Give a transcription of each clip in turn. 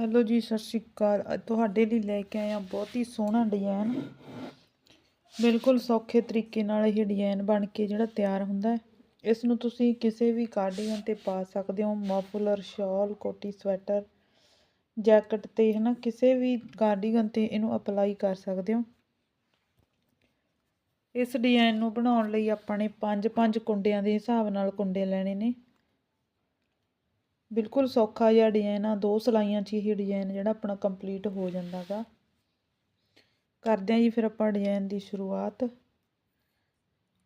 Hello ਜੀ, ਸਤਿ ਸ਼੍ਰੀ ਅਕਾਲ। ਅੱਜ ਤੁਹਾਡੇ ਲਈ ਲੈ ਕੇ ਆਏ ਹਾਂ ਬਹੁਤ ਹੀ ਸੋਹਣਾ ਡਿਜ਼ਾਈਨ। ਬਿਲਕੁਲ ਸੌਖੇ ਤਰੀਕੇ ਨਾਲ ਇਹ ਡਿਜ਼ਾਈਨ ਬਣ ਕੇ ਜਿਹੜਾ ਤਿਆਰ ਹੁੰਦਾ ਹੈ। ਇਸ ਨੂੰ ਤੁਸੀਂ ਕਿਸੇ ਵੀ ਕਾਰਡੀਗਨ ਤੇ ਪਾ ਸਕਦੇ ਹੋ। ਮਫਲਰ, ਸ਼ਾਲ, ਕੋਟੀ, ਸਵੈਟਰ, ਜੈਕਟ ਤੇ ਹਨਾ ਕਿਸੇ ਵੀ ਕਾਰਡੀਗਨ ਤੇ ਇਹਨੂੰ ਅਪਲਾਈ ਕਰ ਸਕਦੇ ਹੋ। ਇਸ ਡਿਜ਼ਾਈਨ ਨੂੰ ਬਣਾਉਣ ਲਈ ਆਪਾਂ ਨੇ ਪੰਜ ਪੰਜ ਕੁੰਡਿਆਂ ਦੇ ਹਿਸਾਬ ਨਾਲ ਕੁੰਡੇ ਲੈਣੇ ਨੇ। ਬਿਲਕੁਲ ਸੌਖਾ ਜਿਹਾ ਡਿਜ਼ਾਈਨ ਆ, ਦੋ ਸਲਾਈਆਂ 'ਚ ਹੀ ਡਿਜ਼ਾਈਨ ਜਿਹੜਾ ਆਪਣਾ ਕੰਪਲੀਟ ਹੋ ਜਾਂਦਾ ਗਾ। ਕਰਦੇ ਹਾਂ ਜੀ ਫਿਰ ਆਪਾਂ ਡਿਜ਼ਾਈਨ ਦੀ ਸ਼ੁਰੂਆਤ।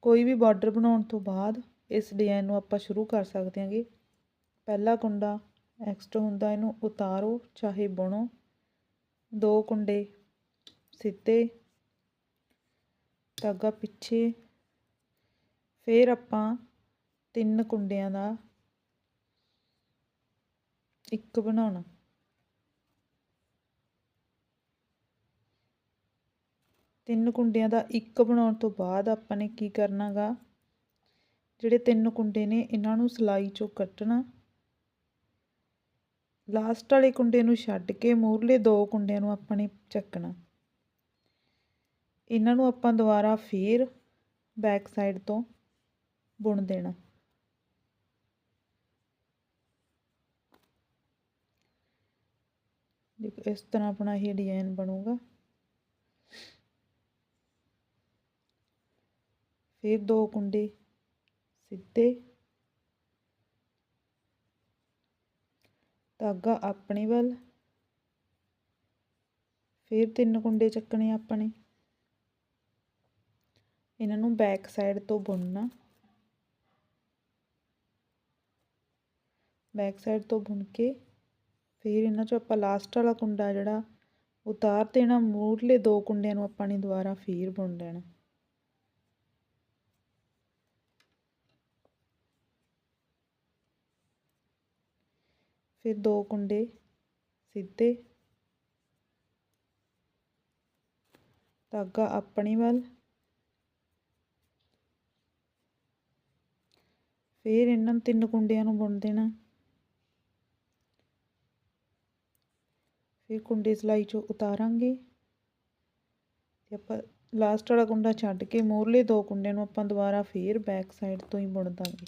ਕੋਈ ਵੀ ਬਾਰਡਰ ਬਣਾਉਣ ਤੋਂ ਬਾਅਦ ਇਸ ਡਿਜ਼ਾਈਨ ਨੂੰ ਆਪਾਂ ਸ਼ੁਰੂ ਕਰ ਸਕਦੇ ਹਾਂਗੇ ਪਹਿਲਾ ਕੁੰਡਾ ਐਕਸਟਰਾ ਹੁੰਦਾ ਇਹਨੂੰ ਉਤਾਰੋ, ਚਾਹੇ ਬੁਣੋ। ਦੋ ਕੁੰਡੇ ਸਿੱਧੇ, ਧਾਗਾ ਪਿੱਛੇ। ਫਿਰ ਆਪਾਂ ਤਿੰਨ ਕੁੰਡਿਆਂ ਦਾ ਇੱਕ ਬਣਾਉਣਾ। ਤਿੰਨ ਕੁੰਡਿਆਂ ਦਾ ਇੱਕ ਬਣਾਉਣ ਤੋਂ ਬਾਅਦ ਆਪਾਂ ਨੇ ਕੀ ਕਰਨਾਗਾ? ਜਿਹੜੇ ਤਿੰਨ ਕੁੰਡੇ ਨੇ, ਇਹਨਾਂ ਨੂੰ ਸਲਾਈ ਚੋਂ ਕੱਟਣਾ। ਲਾਸਟ ਵਾਲੇ ਕੁੰਡੇ ਨੂੰ ਛੱਡ ਕੇ ਮੂਰਲੇ ਦੋ ਕੁੰਡਿਆਂ ਨੂੰ ਆਪਾਂ ਨੇ ਚੱਕਣਾ। ਇਹਨਾਂ ਨੂੰ ਆਪਾਂ ਦੁਬਾਰਾ ਫੇਰ ਬੈਕ ਸਾਈਡ ਤੋਂ ਬੁਣ ਦੇਣਾ। ਦੇਖੋ ਇਸ ਤਰ੍ਹਾਂ ਆਪਣਾ ਇਹ ਡਿਜ਼ਾਈਨ ਬਣੂਗਾ। ਫਿਰ ਦੋ ਕੁੰਡੇ ਸਿੱਧੇ। ਧਾਗਾ ਆਪਣੇ ਵੱਲ। ਫਿਰ ਤਿੰਨ ਕੁੰਡੇ ਚੱਕਣੇ ਆਪਣੇ। ਇਹਨਾਂ ਨੂੰ ਬੈਕ ਸਾਈਡ ਤੋਂ ਬੁਣਨਾ। ਬੈਕ ਸਾਈਡ ਤੋਂ ਬੁਣ ਕੇ ਫਿਰ ਇਹਨਾਂ 'ਚੋਂ ਆਪਾਂ ਲਾਸਟ ਵਾਲਾ ਕੁੰਡਾ ਜਿਹੜਾ, ਉਤਾਰ ਦੇਣਾ, ਮੂਰਲੇ ਦੋ ਕੁੰਡਿਆਂ ਨੂੰ ਆਪਾਂ ਨੇ ਦੁਬਾਰਾ ਫੇਰ ਬੁਣ ਲੈਣਾ। ਫਿਰ ਦੋ ਕੁੰਡੇ ਸਿੱਧੇ। ਧਾਗਾ ਆਪਣੀ ਵੱਲ। ਫਿਰ ਇਹਨਾਂ ਤਿੰਨ ਕੁੰਡਿਆਂ ਨੂੰ ਬੁਣ ਦੇਣਾ। ਫਿਰ ਕੁੰਡੇ ਸਲਾਈ ਚੋਂ ਉਤਾਰਾਂਗੇ ਤੇ ਆਪਾਂ ਲਾਸਟ ਵਾਲਾ ਕੁੰਡਾ ਛੱਡ ਕੇ ਮੋਰਲੇ ਦੋ ਕੁੰਡਿਆਂ ਨੂੰ ਆਪਾਂ ਦੁਬਾਰਾ ਫੇਰ ਬੈਕ ਸਾਈਡ ਤੋਂ ਹੀ ਬੁਣ ਦਾਂਗੇ।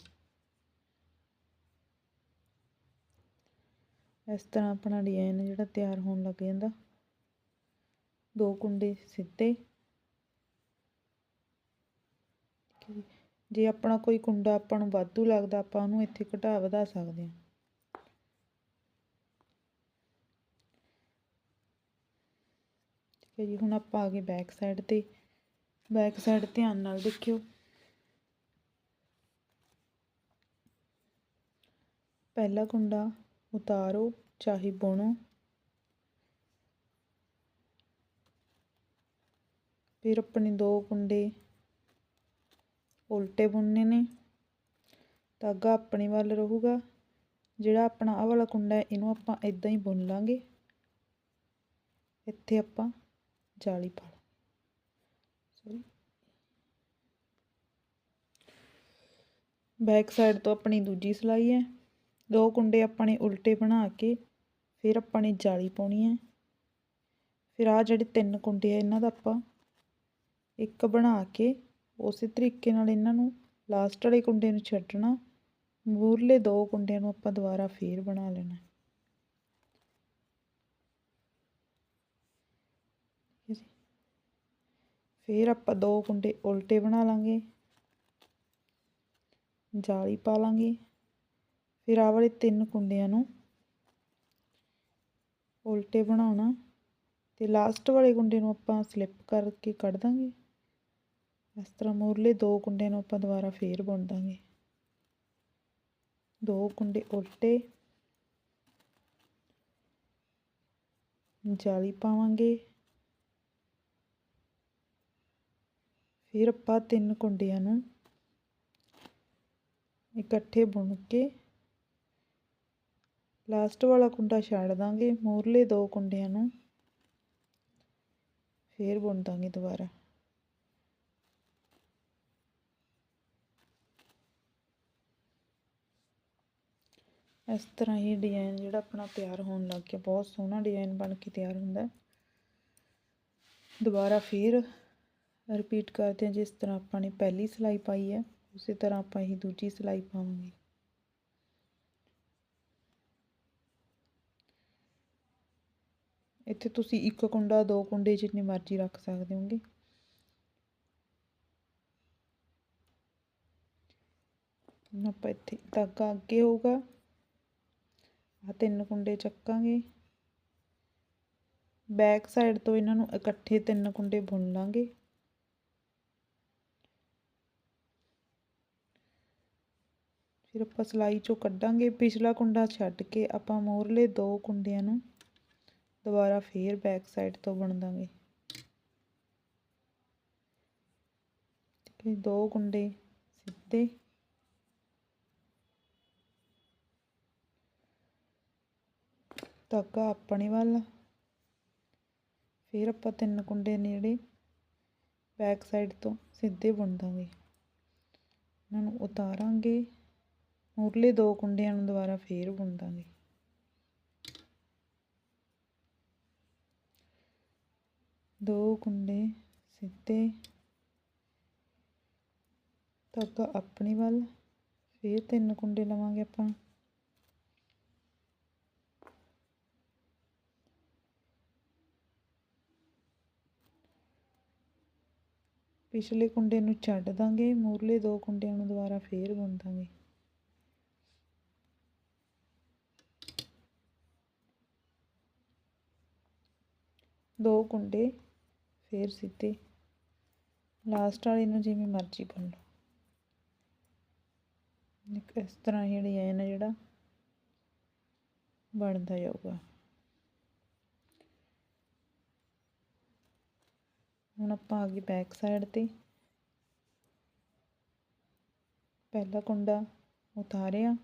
ਇਸ ਤਰ੍ਹਾਂ ਆਪਣਾ ਡਿਜ਼ਾਈਨ ਜਿਹੜਾ ਤਿਆਰ ਹੋਣ ਲੱਗ ਜਾਂਦਾ। ਦੋ ਕੁੰਡੇ ਸਿੱਧੇ। ਜੇ ਆਪਣਾ ਕੋਈ ਕੁੰਡਾ ਆਪਾਂ ਨੂੰ ਵਾਧੂ ਲੱਗਦਾ, ਆਪਾਂ ਉਹਨੂੰ ਇੱਥੇ ਘਟਾ ਵਧਾ ਸਕਦੇ ਹਾਂ। ਠੀਕ ਹੈ ਜੀ, ਹੁਣ ਆਪਾਂ ਆ ਗਏ ਬੈਕ ਸਾਈਡ ਤੇ। ਬੈਕ ਸਾਈਡ ਧਿਆਨ ਨਾਲ ਦੇਖਿਓ। ਪਹਿਲਾ ਕੁੰਡਾ ਉਤਾਰੋ, ਚਾਹੇ ਬੁਣੋ। ਫਿਰ ਆਪਣੇ ਦੋ ਕੁੰਡੇ ਉਲਟੇ ਬੁਣਨੇ ਨੇ। ਧਾਗਾ ਆਪਣੇ ਵੱਲ ਰਹੂਗਾ। ਜਿਹੜਾ ਆਪਣਾ ਆਹ ਵਾਲਾ ਕੁੰਡਾ ਹੈ, ਇਹਨੂੰ ਆਪਾਂ ਇਦਾਂ ਹੀ ਬੁਣ ਲਾਂਗੇ। ਇੱਥੇ ਆਪਾਂ ਜਾਲੀ ਪਾ ਸੌਰੀ ਬੈਕ ਸਾਈਡ ਤੋਂ ਆਪਣੀ ਦੂਜੀ ਸਲਾਈ ਹੈ। ਦੋ ਕੁੰਡੇ ਆਪਾਂ ਨੇ ਉਲਟੇ ਬਣਾ ਕੇ ਫਿਰ ਆਪਾਂ ਨੇ ਜਾਲੀ ਪਾਉਣੀ ਹੈ। ਫਿਰ ਆ ਜਿਹੜੇ ਤਿੰਨ ਕੁੰਡੇ ਆ ਇਹਨਾਂ ਦਾ ਆਪਾਂ ਇੱਕ ਬਣਾ ਕੇ ਉਸੇ ਤਰੀਕੇ ਨਾਲ ਇਹਨਾਂ ਨੂੰ ਲਾਸਟ ਵਾਲੇ ਕੁੰਡੇ ਨੂੰ ਛੱਡਣਾ। ਮੂਰਲੇ ਦੋ ਕੁੰਡਿਆਂ ਨੂੰ ਆਪਾਂ ਦੁਬਾਰਾ ਫੇਰ ਬਣਾ ਲੈਣਾ। ਫਿਰ ਆਪਾਂ ਦੋ ਕੁੰਡੇ ਉਲਟੇ ਬਣਾ ਲਾਂਗੇ। ਜਾਲੀ ਪਾ ਲਾਂਗੇ। ਫਿਰ ਆ ਵਾਲੇ ਤਿੰਨ ਕੁੰਡਿਆਂ ਨੂੰ ਉਲਟੇ ਬਣਾਉਣਾ। ਤੇ ਲਾਸਟ ਵਾਲੇ ਕੁੰਡੇ ਨੂੰ ਆਪਾਂ ਸਲਿੱਪ ਕਰਕੇ ਕੱਢ ਦਾਂਗੇ। ਇਸ ਤਰ੍ਹਾਂ ਮੂਰਲੇ ਦੋ ਕੁੰਡੇ ਨੂੰ ਆਪਾਂ ਦੁਬਾਰਾ ਫੇਰ ਬੁਣ ਦਾਂਗੇ। ਦੋ ਕੁੰਡੇ ਉਲਟੇ। ਜਾਲੀ ਪਾਵਾਂਗੇ। ਫਿਰ ਆਪਾਂ ਤਿੰਨ ਕੁੰਡਿਆਂ ਨੂੰ ਇਕੱਠੇ ਬੁਣ ਕੇ ਲਾਸਟ ਵਾਲਾ ਕੁੰਡਾ ਛੱਡ ਦਾਂਗੇ ਮੂਰਲੇ ਦੋ ਕੁੰਡਿਆਂ ਨੂੰ ਫੇਰ ਬੁਣ ਦਾਂਗੇ ਦੁਬਾਰਾ। ਇਸ ਤਰ੍ਹਾਂ ਹੀ ਡਿਜ਼ਾਈਨ ਜਿਹੜਾ ਆਪਣਾ ਤਿਆਰ ਹੋਣ ਲੱਗ ਗਿਆ, ਬਹੁਤ ਸੋਹਣਾ ਡਿਜ਼ਾਈਨ ਬਣ ਕੇ ਤਿਆਰ ਹੁੰਦਾ। ਦੁਬਾਰਾ ਫਿਰ ਰਿਪੀਟ ਕਰਦੇ ਹਾਂ, ਜਿਸ ਤਰ੍ਹਾਂ ਆਪਾਂ ਨੇ ਪਹਿਲੀ ਸਿਲਾਈ ਪਾਈ ਹੈ, ਉਸੇ ਤਰ੍ਹਾਂ ਆਪਾਂ ਹੀ ਦੂਜੀ ਸਿਲਾਈ ਪਾਵਾਂਗੇ। ਇੱਥੇ ਤੁਸੀਂ ਇੱਕ ਕੁੰਡਾ, ਦੋ ਕੁੰਡੇ ਜਿੰਨੀ ਮਰਜ਼ੀ ਰੱਖ ਸਕਦੇ ਹੋਗੇ ਆਪਾਂ ਇੱਥੇ ਧਾਗਾ ਅੱਗੇ ਹੋਊਗਾ। ਆ ਤਿੰਨ ਕੁੰਡੇ ਚੱਕਾਂਗੇ। ਬੈਕ ਸਾਈਡ ਤੋਂ ਇਹਨਾਂ ਨੂੰ ਇਕੱਠੇ ਤਿੰਨ ਕੁੰਡੇ ਬੁਣ ਲਾਂਗੇ। ਫਿਰ ਆਪਾਂ ਸਿਲਾਈ ਚੋਂ ਕੱਢਾਂਗੇ। ਪਿਛਲਾ ਕੁੰਡਾ ਛੱਡ ਕੇ ਆਪਾਂ ਮੋਹਰਲੇ ਦੋ ਕੁੰਡਿਆਂ ਨੂੰ ਦੁਬਾਰਾ ਫੇਰ ਬੈਕ ਸਾਈਡ ਤੋਂ ਬੁਣ ਦਾਂਗੇ। ਠੀਕ ਦੋ ਕੁੰਡੇ ਸਿੱਧੇ। ਧਾਗਾ ਆਪਣੇ ਵੱਲ। ਫਿਰ ਆਪਾਂ ਤਿੰਨ ਕੁੰਡੇ ਨੇੜੇ ਬੈਕ ਸਾਈਡ ਤੋਂ ਸਿੱਧੇ ਬੁਣ ਦਾਂਗੇ। ਇਹਨਾਂ ਨੂੰ ਉਤਾਰਾਂਗੇ। ਮੁਰਲੇ ਦੋ ਕੁੰਡਿਆਂ ਨੂੰ ਦੁਬਾਰਾ ਫੇਰ ਬੁਣ ਦਾਂਗੇ ਦੋ ਕੁੰਡੇ ਸਿੱਧੇ, ਧਾਗਾ ਆਪਣੇ ਵੱਲ, ਫੇਰ ਤਿੰਨ ਕੁੰਡੇ ਲਵਾਂਗੇ ਆਪਾਂ। ਪਿਛਲੇ ਕੁੰਡੇ ਨੂੰ ਛੱਡ ਦਾਂਗੇ, ਮੂਰਲੇ ਦੋ ਕੁੰਡਿਆਂ ਨੂੰ ਦੁਬਾਰਾ ਫੇਰ ਬੁਣ ਦਾਂਗੇ ਦੋ ਕੁੰਡੇ, ਫੇਰ ਸਿੱਧੇ। ਲਾਸਟ ਵਾਲੇ ਨੂੰ ਜਿਵੇਂ ਮਰਜ਼ੀ ਬੁਣ ਲਓ। ਇਸ ਤਰ੍ਹਾਂ ਹੀ ਡਿਜ਼ਾਈਨ ਹੈ ਜਿਹੜਾ ਬਣਦਾ ਜਾਊਗਾ। ਹੁਣ ਆਪਾਂ ਆ ਗਏ ਬੈਕ ਸਾਈਡ ਤੇ। ਪਹਿਲਾ ਕੁੰਡਾ ਉਤਾਰਿਆ।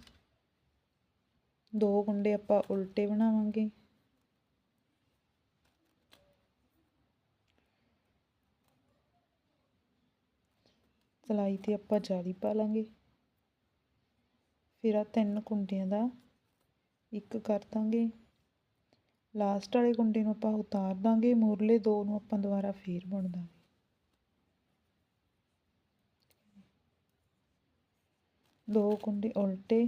ਦੋ ਕੁੰਡੇ ਆਪਾਂ ਉਲਟੇ ਬਣਾਵਾਂਗੇ। ਕਲਾਈ ਤੇ ਆਪਾਂ ਜਾਲੀ ਪਾ ਲਾਂਗੇ। ਫਿਰ ਆ ਤਿੰਨ ਕੁੰਡਿਆਂ ਦਾ ਇੱਕ ਕਰ ਦਾਂਗੇ। ਲਾਸਟ ਵਾਲੇ ਕੁੰਡੇ ਨੂੰ ਆਪਾਂ ਉਤਾਰ ਦਾਂਗੇ, ਮੂਰਲੇ ਦੋ ਨੂੰ ਆਪਾਂ ਦੁਬਾਰਾ ਫੇਰ ਬੁਣ ਦਾਂਗੇ। ਦੋ ਕੁੰਡੇ ਉਲਟੇ,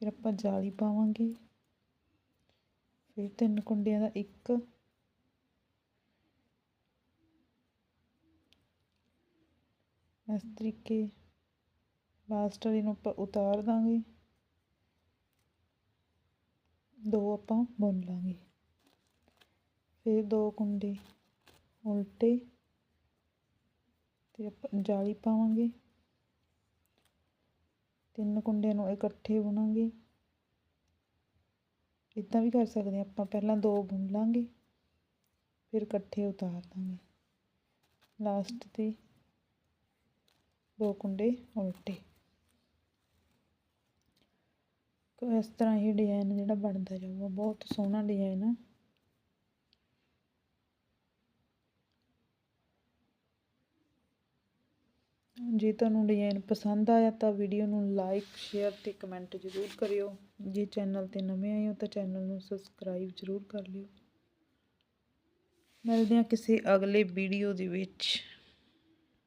ਫਿਰ ਆਪਾਂ ਜਾਲੀ ਪਾਵਾਂਗੇ। ਫਿਰ ਤਿੰਨ ਕੁੰਡਿਆਂ ਦਾ ਇੱਕ ਇਸ ਤਰੀਕੇ ਲਾਸਟ ਵਾਲੀ ਨੂੰ ਆਪਾਂ ਉਤਾਰ ਦਾਂਗੇ। ਦੋ ਆਪਾਂ ਬੁਣ ਲਾਂਗੇ। ਫਿਰ ਦੋ ਕੁੰਡੇ ਉਲਟੇ ਤੇ ਆਪਾਂ ਜਾਲੀ ਪਾਵਾਂਗੇ। ਤਿੰਨ ਕੁੰਡਿਆਂ ਨੂੰ ਇਕੱਠੇ ਬੁਣਾਂਗੇ। ਇਦਾਂ ਵੀ ਕਰ ਸਕਦੇ ਆਪਾਂ, ਪਹਿਲਾਂ ਦੋ ਬੁਣ ਲਾਂਗੇ, ਫਿਰ ਇਕੱਠੇ ਉਤਾਰ ਦਾਂਗੇ। ਲਾਸਟ ਤੇ ਦੋ ਕੁੰਡੇ ਉਲਟੇ। ਇਸ ਤਰ੍ਹਾਂ ਹੀ ਡਿਜ਼ਾਈਨ ਜਿਹੜਾ ਬਣਦਾ ਜਾਊਗਾ ਬਹੁਤ ਸੋਹਣਾ ਡਿਜ਼ਾਈਨ ਆ। ਜੇ ਤੁਹਾਨੂੰ ਡਿਜ਼ਾਈਨ ਪਸੰਦ ਆਇਆ ਤਾਂ ਵੀਡੀਓ ਨੂੰ ਲਾਈਕ ਸ਼ੇਅਰ ਤੇ ਕਮੈਂਟ ਜ਼ਰੂਰ ਕਰਿਓ। ਜੇ ਚੈਨਲ ਤੇ ਨਵੇਂ ਆਏ ਹੋ ਤਾਂ ਚੈਨਲ ਨੂੰ ਸਬਸਕ੍ਰਾਈਬ ਜ਼ਰੂਰ ਕਰ ਲਿਓ। ਮਿਲਦੇ ਹਾਂ ਕਿਸੇ ਅਗਲੇ ਵੀਡੀਓ ਦੇ ਵਿੱਚ।